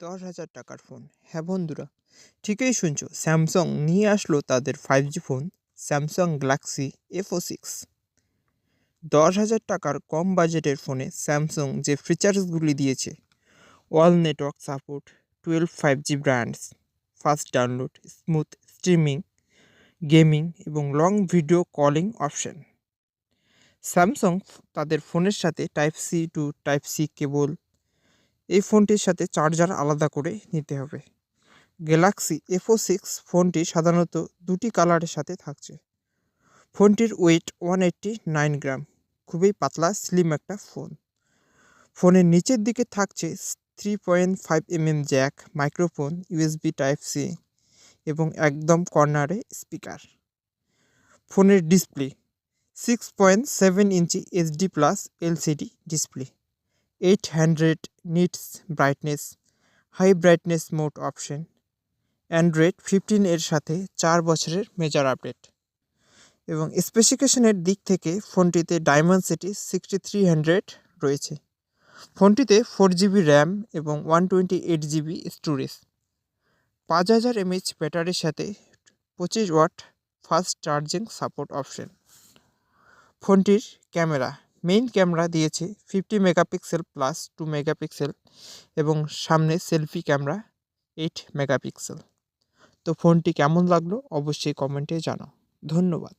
দশ হাজার টাকার ফোন হ্যাঁ বন্ধুরা, ঠিকই শুনছো স্যামসাং নিয়ে আসলো তাদের five G phone Samsung Galaxy F O six দশ হাজার টাকার কম বাজেটের ফোনে স্যামসাং যে ফিচার্সগুলি দিয়েছে all network support twelve five G bands fast download smooth streaming gaming এবং long video calling option Samsung তাদের ফোনের সাথে type C to type C cable এই ফোনটির সাথে চার্জার আলাদা করে নিতে হবে। গ্যালাক্সি এফও সিক্স ফোনটি সাধারণত দুটি কালারের সাথে থাকছে। ফোনটির weight one eighty nine gram, খুবই পাতলা স্লিম একটা ফোন। ফোনের নিচের দিকে থাকছে three point five mm jack microphone USB type C এবং একদম কর্নারে স্পিকার ফোনের display six point seven inch HD plus LCD display eight hundred nits brightness high brightness mode option Android fifteen এর সাথে চার বছরের মেজার আপডেট এবং স্পেসিফিকেশনের দিক থেকে ফোনটিতে Dimensity sixty three hundred রয়েছে। ফোনটিতে ফোর জিবি র্যাম এবং one twenty eight GB storage পাঁচ হাজার এমএইচ ব্যাটারির সাথে পঁচিশ watt fast charging support option ফোনটির ক্যামেরা মেইন ক্যামেরা দিয়েছে fifty megapixel plus two megapixel এবং সামনে সেলফি ক্যামেরা এইট মেগাপিক্সেল তো ফোনটি কেমন লাগল? অবশ্যই কমেন্টে জানাও। ধন্যবাদ।